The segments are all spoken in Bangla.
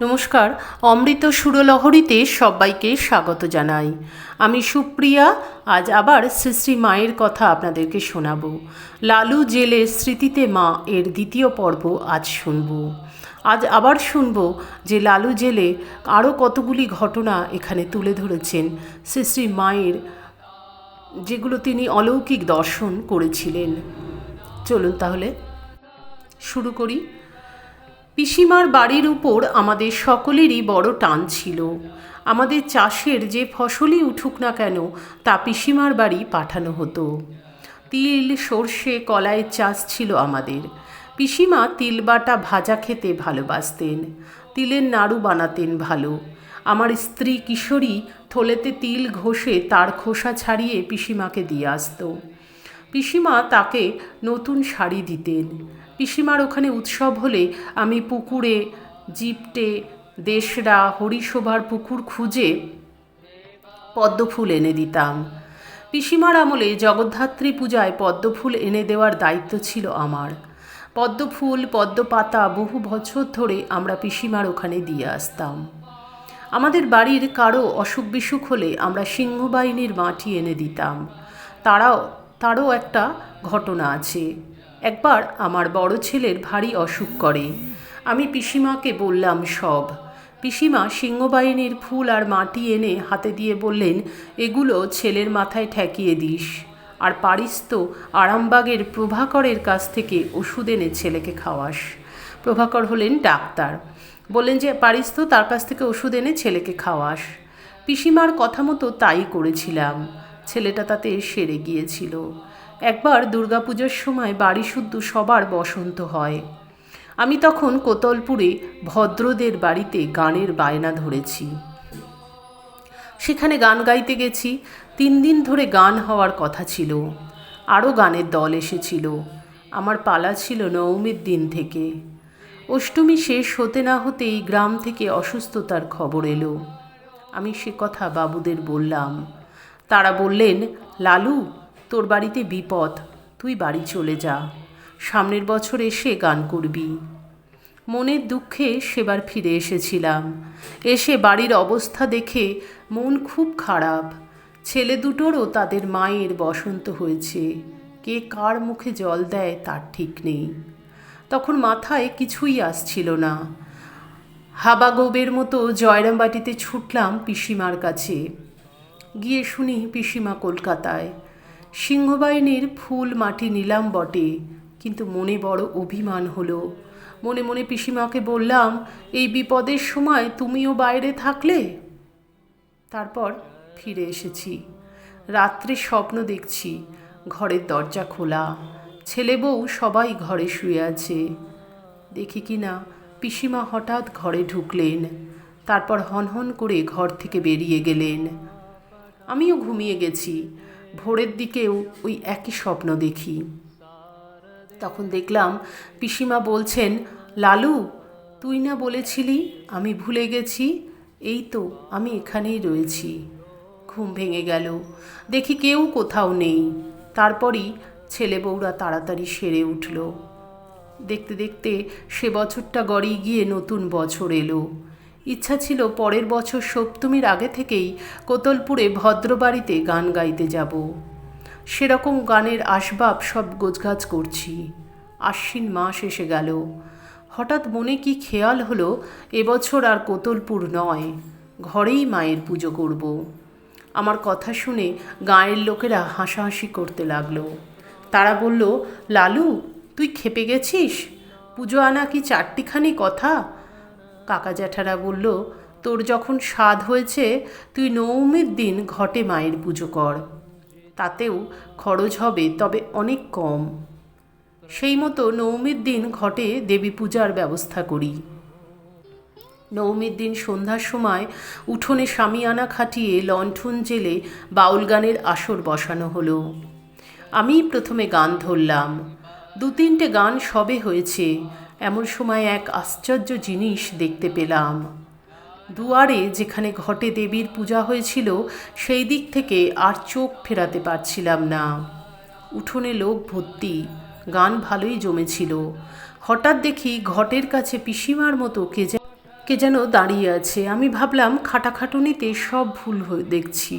নমস্কার, অমৃত সুরলহরীতে সবাইকে স্বাগত জানাই। আমি সুপ্রিয়া, আজ আবার শ্রী শ্রী মায়ের কথা আপনাদেরকে শোনাবো। লালু জেলের স্মৃতিতে মা এর দ্বিতীয় পর্ব আজ শুনব। আজ আবার শুনব যে লালু জেলে আরও কতগুলি ঘটনা এখানে তুলে ধরেছেন শ্রী শ্রী মায়ের যেগুলো তিনি অলৌকিক দর্শন করেছিলেন। চলুন তাহলে শুরু করি। পিসিমার বাড়ির উপর আমাদের সকলেরই বড় টান ছিল। আমাদের চাষের যে ফসলই উঠুক না কেন, তা পিসিমার বাড়ি পাঠানো হতো। তিল, সর্ষে কলাইয়ের চাষ ছিল আমাদের। পিসিমা তিল বাটা ভাজা খেতে ভালোবাসতেন। তিলের নাড়ু বানাতেন ভালো। আমার স্ত্রী কিশোরী থলেতে তিল ঘষে তার খোসা ছাড়িয়ে পিসিমাকে দিয়ে আসতো। পিসিমা তাকে নতুন শাড়ি দিতেন। পিসিমার ওখানে উৎসব হলে আমি পুকুরে, জিপটে, দেশরা, হরিশোভার পুকুর খুঁজে পদ্মফুল এনে দিতাম। পিসিমার আমলে জগদ্ধাত্রী পূজায় পদ্মফুল এনে দেওয়ার দায়িত্ব ছিল আমার। পদ্মফুল, পদ্মপাতা বহু বছর ধরে আমরা পিসিমার ওখানে দিয়ে আসতাম। আমাদের বাড়ির কারও অসুখ বিসুখ হলে আমরা সিংহবাহিনীর মাটি এনে দিতাম। তারাও, তারও একটা ঘটনা আছে। একবার আমার বড় ছেলের ভারী অসুখ করে। আমি পিসিমাকে বললাম সব। পিসিমা সিংহবাহিনীর ফুল আর মাটি এনে হাতে দিয়ে বললেন, এগুলো ছেলের মাথায় ঠেকিয়ে দিস। আর পারিস তো আরামবাগের প্রভাকরের কাছ থেকে ওষুধ এনে ছেলেকে খাওয়াস। প্রভাকর হলেন ডাক্তার। বললেন যে, পারিস তো তার কাছ থেকে ওষুধ এনে ছেলেকে খাওয়াস। পিসিমার কথা মতো তাই করেছিলাম। ছেলেটা তাতে সেরে গিয়েছিল। একবার দুর্গাপুজোর সময় বাড়ি শুদ্ধ সবার বসন্ত হয়। আমি তখন কোতলপুরে ভদ্রদের বাড়িতে গানের বায়না ধরেছি। সেখানে গান গাইতে গেছি। তিন দিন ধরে গান হওয়ার কথা ছিল। আরও গানের দল এসেছিল। আমার পালা ছিল নবমীর দিন থেকে। অষ্টমী শেষ হতে না হতেই গ্রাম থেকে অসুস্থতার খবর এলো। আমি সে কথা বাবুদের বললাম। তারা বললেন, লালু, তোর বাড়িতে বিপদ, তুই বাড়ি চলে যা। সামনের বছর এসে গান করবি। মনের দুঃখে সেবার ফিরে এসেছিলাম। এসে বাড়ির অবস্থা দেখে মন খুব খারাপ। ছেলে দুটোরও তাদের মায়ের বসন্ত হয়েছে। কে কার মুখে জল দেয় তার ঠিক নেই। তখন মাথায় কিছুই আসছিল না। হাবাগোবের মতো জয়রামবাটিতে ছুটলাম পিসিমার কাছে। গিয়ে শুনি পিসিমা কলকাতায়। সিংহবাহিনীর ফুল মাটি নিলাম বটে, কিন্তু মনে বড় অভিমান হলো। মনে মনে পিসিমাকে বললাম, এই বিপদের সময় তুমিও বাইরে থাকলে? তারপর ফিরে এসেছি। রাত্রে স্বপ্ন দেখছি, ঘরের দরজা খোলা। ছেলে বউ সবাই ঘরে শুয়ে আছে। দেখি কি না, পিসিমা হঠাৎ ঘরে ঢুকলেন, তারপর হনহন করে ঘর থেকে বেরিয়ে গেলেন। আমিও ঘুমিয়ে গেছি, ভোরের দিকেও ওই একই স্বপ্ন দেখি। তখন দেখলাম পিসিমা বলছেন, লালু, তুই না বলেছিলি আমি ভুলে গেছি? এই তো, আমি এখানেই রয়েছি। ঘুম ভেঙে গেল। দেখি কেউ কোথাও নেই। তারপরই ছেলে বউরা তাড়াতাড়ি সেরে উঠল। দেখতে দেখতে সে বছরটা গড়িয়ে গিয়ে নতুন বছর এলো। ইচ্ছা ছিল পরের বছর সপ্তমীর আগে থেকেই কোতলপুরে ভদ্রবাড়িতে গান গাইতে যাব। সেরকম গানের আসবাব সব গোছগাছ করছি। আশ্বিন মাস এসে গেল। হঠাৎ মনে কি খেয়াল হলো এবছর আর কোতলপুর নয়, ঘরেই মায়ের পুজো করব। আমার কথা শুনে গাঁয়ের লোকেরা হাসাহাসি করতে লাগল। তারা বলল, লালু, তুই খেপে গেছিস? পুজো আনা কি চারটিখানি কথা? কাকা জ্যাঠারা বলল, তোর যখন স্বাদ হয়েছে, তুই নৌমির দিন ঘটে মায়ের পুজো কর। তাতেও খরচ হবে, তবে অনেক কম। সেই মতো নৌমির দিন ঘটে দেবী পূজার ব্যবস্থা করি। নবমীর দিন সন্ধ্যার সময় উঠোনে সামিয়ানা খাটিয়ে লণ্ঠন জেলে বাউল গানের আসর বসানো হলো। আমি প্রথমে গান ধরলাম। দু তিনটে গান সবে হয়েছে, এমন সময় এক আশ্চর্য জিনিস দেখতে পেলাম। দুয়ারে যেখানে ঘটে দেবীর পূজা হয়েছিল, সেই দিক থেকে আর চোখ ফেরাতে পারছিলাম না। উঠোনে লোক ভর্তি, গান ভালোই জমেছিল। হঠাৎ দেখি ঘটের কাছে পিসিমার মতো কে কে যেন দাঁড়িয়ে আছে। আমি ভাবলাম খাটাখাটুনিতে সব ভুল হয়ে দেখছি।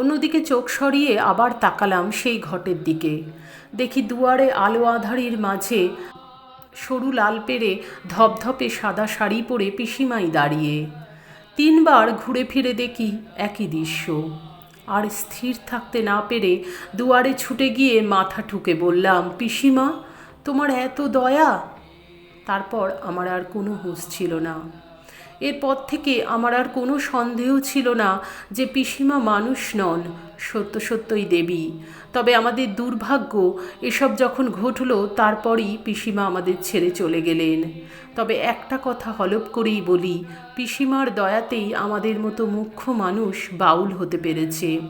অন্যদিকে চোখ সরিয়ে আবার তাকালাম সেই ঘটের দিকে। দেখি দুয়ারে আলো আধারির মাঝে সরু লাল পেরে ধপধপে সাদা শাড়ি পরে পিসিমাই দাঁড়িয়ে। তিনবার ঘুরে ফিরে দেখি একই দৃশ্য। আর স্থির থাকতে না পেরে দুয়ারে ছুটে গিয়ে মাথা ঠুকে বললাম, পিসিমা, তোমার এত দয়া? তারপর আমার আর কোনো হুঁশ ছিল না। এরপর থেকে আমার আর কোনো সন্দেহ ছিল না যে পিসিমা মানুষ নন, সত্য সত্যই দেবী। তবে আমাদের দুর্ভাগ্য, এসব যখন ঘটল, তারপরই পিসিমা আমাদের ছেড়ে চলে গেলেন। তবে একটা কথা হলপ করেই বলি, পিসিমার দয়াতেই আমাদের মতো মুখ্য মানুষ বাউল হতে পেরেছে।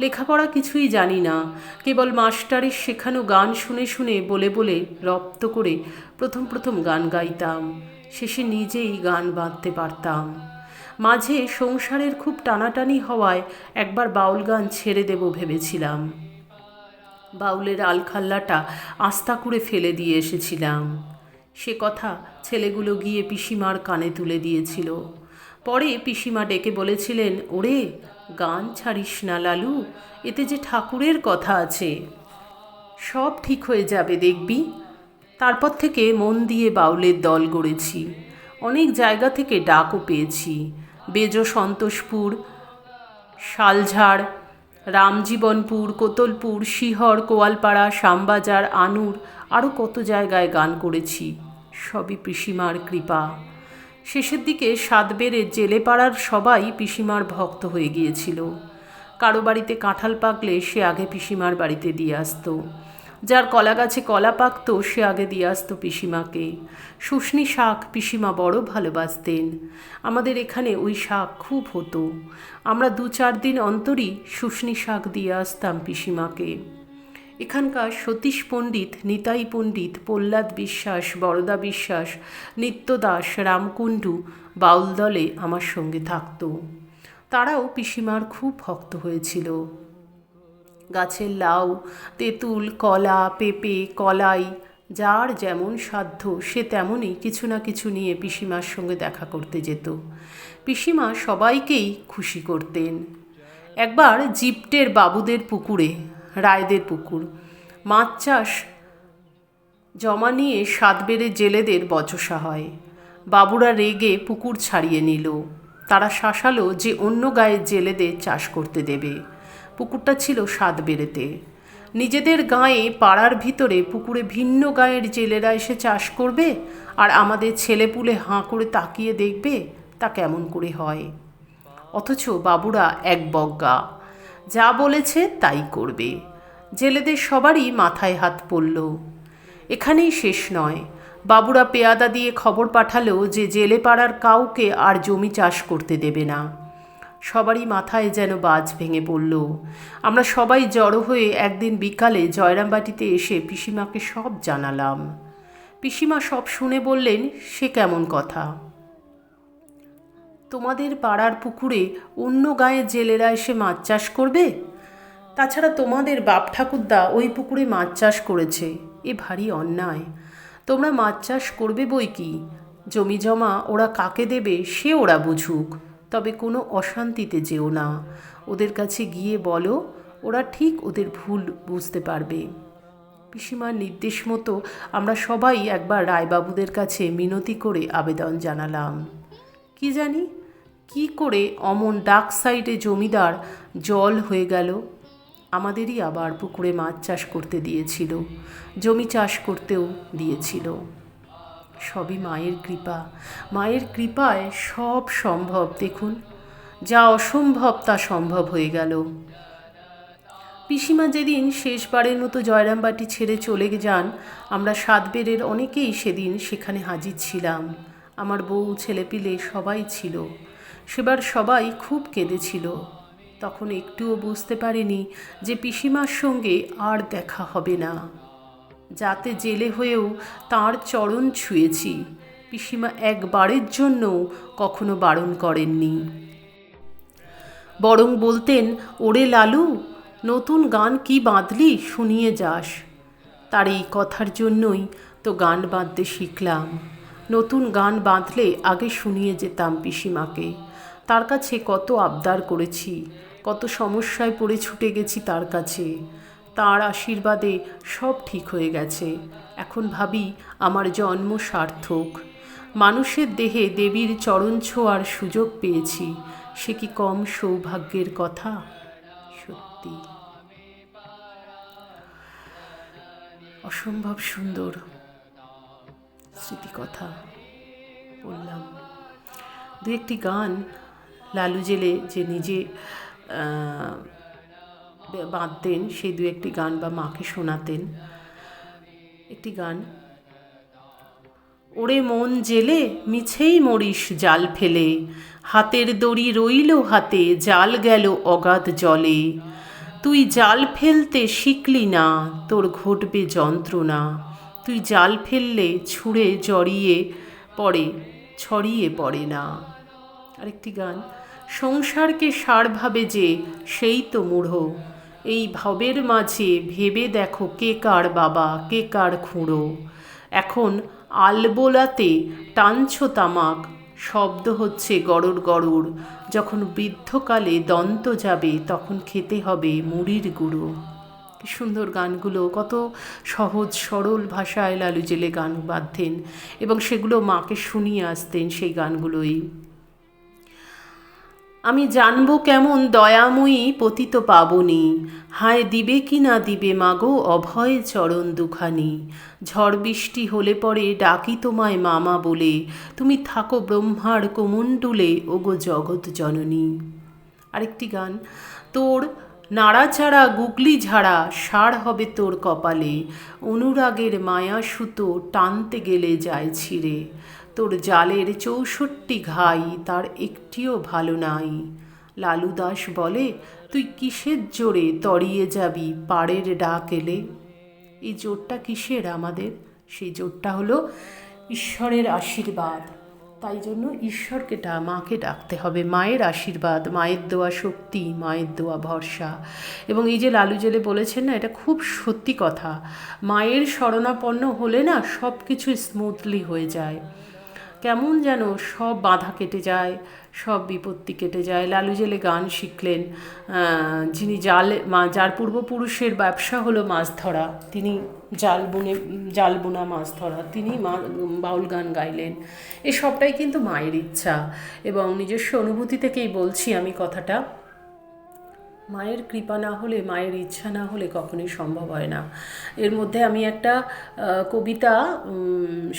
লেখাপড়া কিছুই জানি না, কেবল মাস্টারের শেখানো গান শুনে শুনে বলে বলে রপ্ত করে প্রথম প্রথম গান গাইতাম। শেষে নিজেই গান বাঁধতে পারতাম। মাঝে সংসারের খুব টানাটানি হওয়ায় একবার বাউল গান ছেড়ে দেব ভেবেছিলাম। বাউলের আলখাল্লাটা আস্তা করে ফেলে দিয়ে এসেছিলাম। সে কথা ছেলেগুলো গিয়ে পিসিমার কানে তুলে দিয়েছিল। পরে পিসিমা ডেকে বলেছিলেন, ওরে, গান ছাড়িস না লালু, এতে যে ঠাকুরের কথা আছে। সব ঠিক হয়ে যাবে দেখবি। তারপর থেকে মন দিয়ে বাউলের দল গড়েছি। অনেক জায়গা থেকে ডাকও পেয়েছি। বেজো সন্তোষপুর, শালঝাড়, রামজীবনপুর, কোতলপুর, শিহর, কোয়ালপাড়া, শ্যামবাজার, আনুর আরও কত জায়গায় গান করেছি। সবই পিসিমার কৃপা। শেষের দিকে সাতবেরে জেলে পাড়ার সবাই পিসিমার ভক্ত হয়ে গিয়েছিল। কারও বাড়িতে কাঁঠাল পাকলে সে আগে পিসিমার বাড়িতে দিয়ে আসতো। যার কলা গাছে কলা পাকত সে আগে দিয়ে আসতো পিসিমাকে। শুশনি শাক পিসিমা বড় ভালোবাসতেন। আমাদের এখানে ওই শাক খুব হতো। আমরা দু চার দিন অন্তরই শুশনি শাক দিয়ে আসতাম পিসিমাকে। এখানকার সতীশ পণ্ডিত, নিতাই পণ্ডিত, প্রহ্লাদ বিশ্বাস, বরদা বিশ্বাস, নিত্যদাস, রামকুণ্ডু বাউল দলে আমার সঙ্গে থাকত। তারাও পিসিমার খুব ভক্ত হয়েছিল। গাছের লাউ, তেঁতুল, কলা, পেঁপে, কলাই, যার যেমন সাধ্য সে তেমনই কিছু না কিছু নিয়ে পিসিমার সঙ্গে দেখা করতে যেত। পিসিমা সবাইকেই খুশি করতেন। একবার জিপ্টের বাবুদের পুকুরে, রায়দের পুকুর, মাছ চাষ জমা নিয়ে সাত বেড়ে জেলেদের বচসা হয়। বাবুরা রেগে পুকুর ছাড়িয়ে নিল। তারা শাসালো যে অন্য গায়ের জেলেদের চাষ করতে দেবে। পুকুরটা ছিল সাত বেড়েতে। নিজেদের গায়ে পাড়ার ভিতরে পুকুরে ভিন্ন গায়ের জেলেরা এসে চাষ করবে আর আমাদের ছেলেপুলে হাঁ করে তাকিয়ে দেখবে তা কেমন করে হয়। অথচ বাবুরা এক বজ্ঞা যা বলেছে তাই করবে। জেলেদের সবারই মাথায় হাত পড়ল। এখানেই শেষ নয়। বাবুরা পেয়াদা দিয়ে খবর পাঠালো যে জেলে পাড়ার কাউকে আর জমি চাষ করতে দেবে না। সবারই মাথায় যেন বাজ ভেঙে পড়ল। আমরা সবাই জড়ো হয়ে একদিন বিকালে জয়রামবাটিতে এসে পিসিমাকে সব জানালাম। পিসিমা সব শুনে বললেন, সে কেমন কথা? তোমাদের পাড়ার পুকুরে অন্য গায়ের জেলেরা এসে মাছ চাষ করবে? তাছাড়া তোমাদের বাপ ঠাকুরদা ওই পুকুরে মাছ চাষ করেছে। এ ভারী অন্যায়। তোমরা মাছ চাষ করবে বই কি? জমি জমা ওরা কাকে দেবে, সে ওরা বুঝুক। তবে কোনো অশান্তিতে যেও না। ওদের কাছে গিয়ে বলো, ওরা ঠিক ওদের ভুল বুঝতে পারবে। পিসিমার নির্দেশ মতো আমরা সবাই একবার রায়বাবুদের কাছে মিনতি করে আবেদন জানালাম। কি জানি, কি করে অমন ডাক সাইডে জমিদার জল হয়ে গেল। আমাদেরই আবার পুকুরে মাছ চাষ করতে দিয়েছিল, জমি চাষ করতেও দিয়েছিল। সবই মায়ের কৃপা। মায়ের কৃপায় সব সম্ভব, দেখুন। যা অসম্ভব তা সম্ভব হয়ে গেল। পিসিমা যেদিন শেষবারের মতো জয়রামবাটি ছেড়ে চলে যান, আমরা সাতবেরের অনেকেই সেদিন সেখানে হাজির ছিলাম। আমার বউ, ছেলেপিলে সবাই ছিল। সেবার সবাই খুব কেঁদেছিল। তখন একটুও বুঝতে পারিনি যে পিসিমার সঙ্গে আর দেখা হবে না। যাতে জেলে হয়েও তার চরণ ছুঁয়েছি। পিসিমা একবারের জন্য কখনো বারণ করেননি। বরং বলতেন, ওরে লালু, নতুন গান কি বাঁধলি শুনিয়ে যাস। তার এই কথার জন্যই তো গান বাঁধতে শিখলাম। নতুন গান বাঁধলে আগে শুনিয়ে যেতাম পিসিমাকে। তার কাছে কত আবদার করেছি, কত সমস্যায় পড়ে ছুটে গেছি তার কাছে। তার আশীর্বাদে সব ঠিক হয়ে গেছে। এখন ভাবি, আমার জন্ম সার্থক। মানুষের দেহে দেবীর চরণ ছোঁয়ার সুযোগ পেয়েছি। সে কি কম সৌভাগ্যের কথা? সত্যি। অসম্ভব সুন্দর স্মৃতিকথা বললাম। দু একটি গান লালু জেলে যে নিজে বাঁধতেন। সেই দু একটি গান বা মাকে শোনাতেন। একটি গান, ওরে মন জেলে মিছেই মরিস জাল ফেলে। হাতের দড়ি রইল হাতে, জাল গেল অগাধ জলে। তুই জাল ফেলতে শিখলি না, তোর ঘটবে যন্ত্রণা। তুই জাল ফেললে ছুঁড়ে জড়িয়ে পড়ে, ছড়িয়ে পড়ে না। আরেকটি গান, সংসারকে সার ভাবে যে, সেই তো মূঢ়। এই ভবের মাঝে ভেবে দেখো কে কার বাবা, কে কার খুঁড়ো। এখন আলবোলাতে টানছ তামাক, শব্দ হচ্ছে গড়র গড়র যখন বৃদ্ধকালে দন্ত যাবে, তখন খেতে হবে মুড়ির গুঁড়ো। কি সুন্দর গানগুলো, কত সহজ সরল ভাষায় লালু জেলে গান বাঁধতেন এবং সেগুলো মাকে শুনিয়ে আসতেন সেই গানগুলোই। আমি জানব কেমন দয়াময়ী পতিত পাবনি। হায় দিবে কি না দিবে মাগো অভয় চরণ দুখানি। ঝড় বৃষ্টি হলে পরে ডাকি তোমায় মামা বলে। তুমি থাকো ব্রহ্মার কোমণ্ডুলে, ওগো জগৎ জননী। আরেকটি গান। তোর নাড়াচাড়া গুগলি ঝাড়া, সার হবে তোর কপালে। অনুরাগের মায়া সুতো টানতে গেলে যায় ছিঁড়ে। তোর জালের চৌষট্টি ঘাই তার একটিও ভালো নাই। লালু দাস বলে, তুই কিসের জোরে তড়িয়ে যাবি পাড়ের ডাক এলে? এই জোরটা কিসের আমাদের? সেই জোরটা হলো ঈশ্বরের আশীর্বাদ। তাই জন্য ঈশ্বরকে ডা, মাকে ডাকতে হবে। মায়ের আশীর্বাদ, মায়ের দেওয়া শক্তি, মায়ের দেওয়া ভরসা। এবং এই যে লালু জেলে বলেছেন না, এটা খুব সত্যি কথা। মায়ের শরণাপন্ন হলে না সব কিছু স্মুথলি হয়ে যায়। কেমন যেন সব বাধা কেটে যায়, সব বিপত্তি কেটে যায়। লালু জেলে গান শিখলেন যিনি জাল, মা, যার পূর্বপুরুষের ব্যবসা হলো মাছ ধরা, তিনি জাল বুনে, জাল বোনা মাছ ধরা, তিনি মা, বাউল গান গাইলেন। এ সবটাই কিন্তু মায়ের ইচ্ছা এবং নিজস্ব অনুভূতি থেকেই বলছি আমি কথাটা। মায়ের কৃপা না হলে, মায়ের ইচ্ছা না হলে কখনোই সম্ভব হয় না। এর মধ্যে আমি একটা কবিতা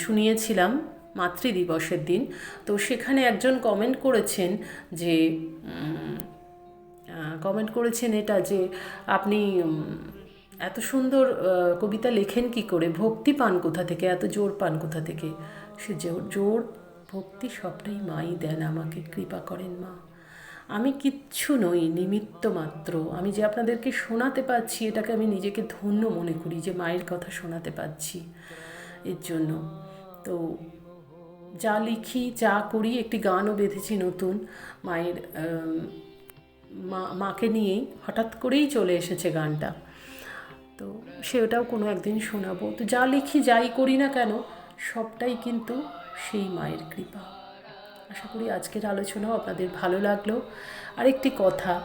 শুনিয়েছিলাম। মাতৃদিবসের দিন। তো সেখানে একজন কমেন্ট করেছেন যে কমেন্ট করেছেন এটা যে, আপনি এত সুন্দর কবিতা লেখেন কি করে? ভক্তি পান কোথা থেকে? এত জোর পান কোথা থেকে? সে জোর ভক্তি সবটাই মাই দেন আমাকে, কৃপা করেন মা। আমি কিচ্ছু নই, নিমিত্ত মাত্র। আমি যে আপনাদেরকে শোনাতে পারছি এটাকে আমি নিজেকে ধন্য মনে করি যে মায়ের কথা শোনাতে পারছি এর জন্য। তো যা লিখি, যা করি, একটি গানও বেঁধেছি নতুন। মায়ের মা, মাকে নিয়েই হঠাৎ করেই চলে এসেছে গানটা। তো সেটাও কোনো একদিন শোনাবো। তো যা লিখি, যাই করি না কেন, সবটাই কিন্তু সেই মায়ের কৃপা। আশা করি আজকের আলোচনাও আপনাদের ভালো লাগল। আরেকটি কথা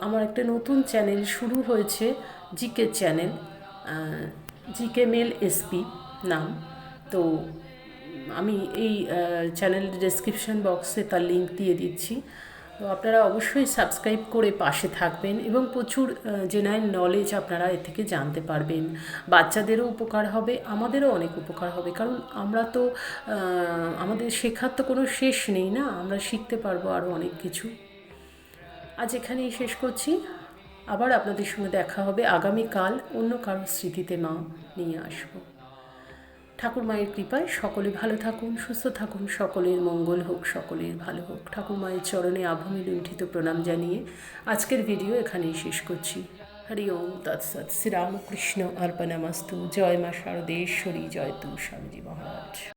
আমার একটা নতুন চ্যানেল শুরু হয়েছে, জিকে চ্যানেল জিকে মেল এসপি নাম। তো আমি এই চ্যানেল ডেসক্রিপশন বক্সে তার লিঙ্ক দিয়ে দিচ্ছি। তো আপনারা অবশ্যই সাবস্ক্রাইব করে পাশে থাকবেন এবং প্রচুর জেনারেল নলেজ আপনারা এ থেকে জানতে পারবেন। বাচ্চাদেরও উপকার হবে, আমাদেরও অনেক উপকার হবে। কারণ আমরা তো আমাদের শেখার তো কোনো শেষ নেই না, আমরা শিখতে পারব আরও অনেক কিছু। আজ এখানেই শেষ করছি। আবার আপনাদের সঙ্গে দেখা হবে। আগামীকাল অন্য কারোর স্মৃতিতে মা নিয়ে আসব। ঠাকুর মায়ের কৃপায় সকলে ভালো থাকুন, সুস্থ থাকুন, সকলের মঙ্গল হোক, সকলের ভালো হোক। ঠাকুর মায়ের চরণে আভমে লুণ্ঠিত প্রণাম জানিয়ে আজকের ভিডিও এখানেই শেষ করছি। হরি ওম তৎসৎ শ্রীরামকৃষ্ণ অর্পণামস্তু। জয় মা শারদেশ্বরী, জয় তু স্বামীজি মহারাজ।